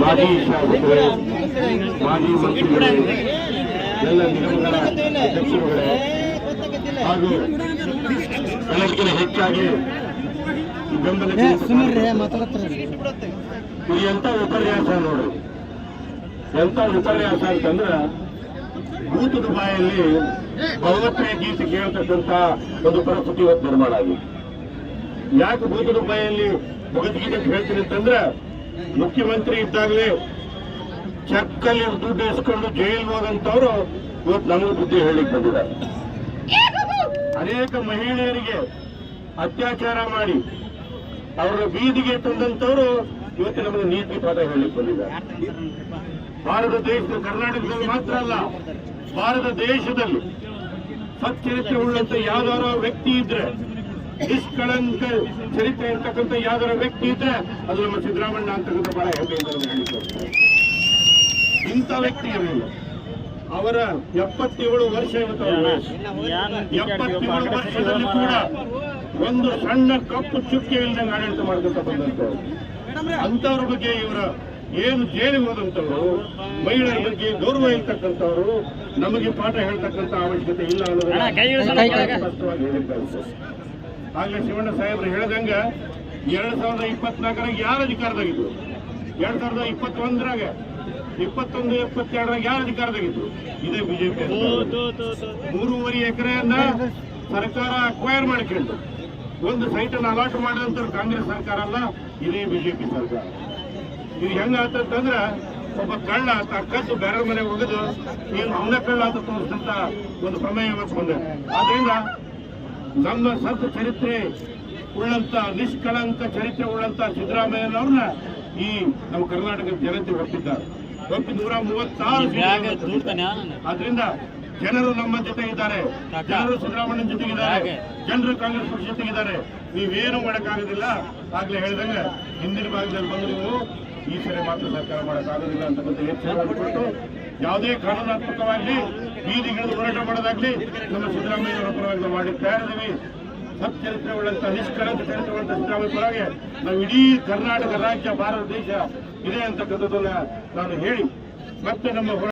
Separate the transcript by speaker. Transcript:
Speaker 1: ಮಾಜಿ ಶಾಸಕರೇ ಮಾಜಿ ಮಂತ್ರಿಗಳೇ ಎಲ್ಲ ನಿಗಮಗಳ ಅಧ್ಯಕ್ಷರುಗಳೇ ಹಾಗೂ ಬೆಳಕಿನ ಹೆಚ್ಚಾಗಿ ಇದು ಎಂತ ವಿಪರ್ಯಾಸ ನೋಡ್ರಿ. ಎಂಥ ವಿಪರ್ಯಾಸ ಅಂತಂದ್ರ ಭೂತದ ಬಾಯಲ್ಲಿ ಭಗವತ್ತೆಯ ಗೀತೆ ಕೇಳ್ತಕ್ಕಂತ ಒಂದು ಪರಿಸ್ಥಿತಿ ಇವತ್ತು ನಿರ್ಮಾಣ ಆಗಿದೆ. ಯಾಕೆ ಭೂತದ ಬಾಯಲ್ಲಿ ಭಗವದ್ಗೀತೆ ಹೇಳ್ತೀನಿ ಅಂತಂದ್ರ ಮುಖ್ಯಮಂತ್ರಿ ಇದ್ದಾಗಲೇ ಚಕ್ಕಲ್ಲಿ ದುಡ್ಡು ಇಸ್ಕೊಂಡು ಜೈಲ್ ಹೋದಂತವ್ರು ಇವತ್ತು ನಮಗೆ ಬುದ್ಧಿ ಹೇಳಿಕ್ ಬಂದಿದ್ದಾರೆ. ಅನೇಕ ಮಹಿಳೆಯರಿಗೆ ಅತ್ಯಾಚಾರ ಮಾಡಿ ಅವರ ಬೀದಿಗೆ ತಂದಂತವರು ಇವತ್ತು ನಮಗೆ ನೀತಿ ಪಾಠ ಹೇಳಲಿಕ್ಕೆ ಬಂದಿದ್ದಾರೆ. ಭಾರತ ದೇಶದ ಕರ್ನಾಟಕದಲ್ಲಿ ಮಾತ್ರ ಅಲ್ಲ, ಭಾರತ ದೇಶದಲ್ಲಿ ಸಚ್ಚರಿತ್ರೆ ಉಳ್ಳಂತ ಯಾವ್ದಾರ ವ್ಯಕ್ತಿ ಇದ್ರೆ ನಿಷ್ಕಳಂಕ ಚರಿತ್ರೆ ಇರ್ತಕ್ಕಂಥ ಯಾವ್ದಾರ ವ್ಯಕ್ತಿ ಇದ್ರೆ ಅದು ನಮ್ಮ ಸಿದ್ದರಾಮಣ್ಣ ಅಂತಕ್ಕಂಥ ಬಹಳ ಹೋಗ್ತೇವೆ. ಇಂಥ ವ್ಯಕ್ತಿ ಇರಲಿಲ್ಲ ಅವರ ಎಪ್ಪತ್ತೇಳು ವರ್ಷ. ಎಪ್ಪತ್ತೇಳು ವರ್ಷದಲ್ಲಿ ಕೂಡ ಒಂದು ಸಣ್ಣ ಕಪ್ಪು ಚುಕ್ಕೆ ಇಲ್ಲದೆ ಆಡಳಿತ ಮಾಡ್ಕೊಂತ ಬಂದಂತವ್ರು ಅಂತವ್ರ ಬಗ್ಗೆ ಇವರ ಏನು ಜೈಲಿಗೆ ಹೋದಂತವ್ರು ಮಹಿಳೆಯರ ಬಗ್ಗೆ ಗೌರವ ಇರ್ತಕ್ಕಂಥವ್ರು ನಮಗೆ ಪಾಠ ಹೇಳ್ತಕ್ಕಂಥ ಅವಶ್ಯಕತೆ ಇಲ್ಲ ಅನ್ನೋದನ್ನ ಸ್ಪಷ್ಟವಾಗಿ ಹೇಳಿದ್ದಾರೆ ಆಗ್ಲೇ ಶಿವಣ್ಣ ಸಾಹೇಬ್ರು ಹೇಳ್ದಂಗೆ ಎರಡ್ ಸಾವಿರದ ಇಪ್ಪತ್ನಾಲ್ಕರಾಗ ಯಾರು ಅಧಿಕಾರದಾಗಿದ್ರು? ಎರಡ್ ಸಾವಿರದ ಇಪ್ಪತ್ತೊಂದರಾಗ ಇಪ್ಪತ್ತೊಂದು ಎಪ್ಪತ್ತೆರಡರಾಗ ಯಾರು ಅಧಿಕಾರದಾಗಿದ್ರು? ಇದೇ ಬಿಜೆಪಿ ಮೂರುವರೆ ಎಕರೆಯನ್ನ ಸರ್ಕಾರ ಅಕ್ವೈರ್ ಮಾಡ್ಕೊಂಡು ಒಂದು ಸೈಟ್ ಅನ್ನು ಅಲಾಟ್ ಮಾಡಿದಂತ ಕಾಂಗ್ರೆಸ್ ಸರ್ಕಾರ ಅಲ್ಲ ಇದೇ ಬಿಜೆಪಿ ಸರ್ಕಾರ. ಇದು ಹೆಂಗ ಆತಂದ್ರ ಒಬ್ಬ ಕಳ್ಳ ಆತ ಕದ್ದು ಬೇರೆ ಮನೆ ಹೋಗದು ಏನು ಅವನ ಕಳ್ಳ ಅಂತ ತೋರಿಸಿದಂತ ಒಂದು ಪ್ರಮೇಯ ಇವತ್ತು ಬಂದೆ ಆದ್ರಿಂದ ನಮ್ಮ ಸತ್ ಚರಿತ್ರೆ ಉಳ್ಳಂತ ನಿಷ್ಕಳಂಕ ಚರಿತ್ರೆ ಉಳ್ಳಂತ ಸಿದ್ದರಾಮಯ್ಯನವ್ರನ್ನ ಈ ನಮ್ಮ ಕರ್ನಾಟಕದ ಜನತೆ ಒಪ್ಪಿದ್ದಾರೆ. ಒಪ್ಪಿ ನೂರ ಮೂವತ್ತಾರು ಅದರಿಂದ ಜನರು ನಮ್ಮ ಜೊತೆ ಇದ್ದಾರೆ. ಜನರು ಸಿದ್ದರಾಮಯ್ಯ ಜೊತೆಗಿದ್ದಾರೆ ಜನರು ಕಾಂಗ್ರೆಸ್ ಪಕ್ಷ ಜೊತೆಗಿದ್ದಾರೆ ನೀವೇನು ಮಾಡೋಕ್ಕಾಗೋದಿಲ್ಲ. ಆಗ್ಲೇ ಹೇಳಿದಂಗೆ ಹಿಂದಿನ ಭಾಗದಲ್ಲಿ ಬಂದು ನೀವು ಈ ಸರಿ ಮಾತ್ರ ಸರ್ಕಾರ ಮಾಡೋಕ್ಕಾಗೋದಿಲ್ಲ ಅಂತ ಎಚ್ಚರಿಕೆ ಕೊಟ್ಟು ಯಾವುದೇ ಕಾನೂನಾತ್ಮಕವಾಗಿ ಬೀದಿಗಿಳಿದು ಹೋರಾಟ ಮಾಡೋದಾಗ್ಲಿ ನಮ್ಮ ಸಿದ್ದರಾಮಯ್ಯ ಅವರ ಪರವಾಗಿ ನಾವು ಮಾಡಿ ತಯಾರಿದ್ದೀವಿ ಸಚ್ಚರಿತ್ರೆ ಉಳ್ಳಂತ ನಿಷ್ಕಳಂಕ ಚರಿತ್ರೆ ಸಿದ್ದರಾಮಯ್ಯ ಪರವಾಗಿ ನಾವು ಇಡೀ ಕರ್ನಾಟಕ, ರಾಜ್ಯ, ಭಾರತ, ದೇಶ ಇದೆ ಅಂತಕ್ಕಂಥದ್ದನ್ನ ನಾನು ಹೇಳಿ ಮತ್ತೆ ನಮ್ಮ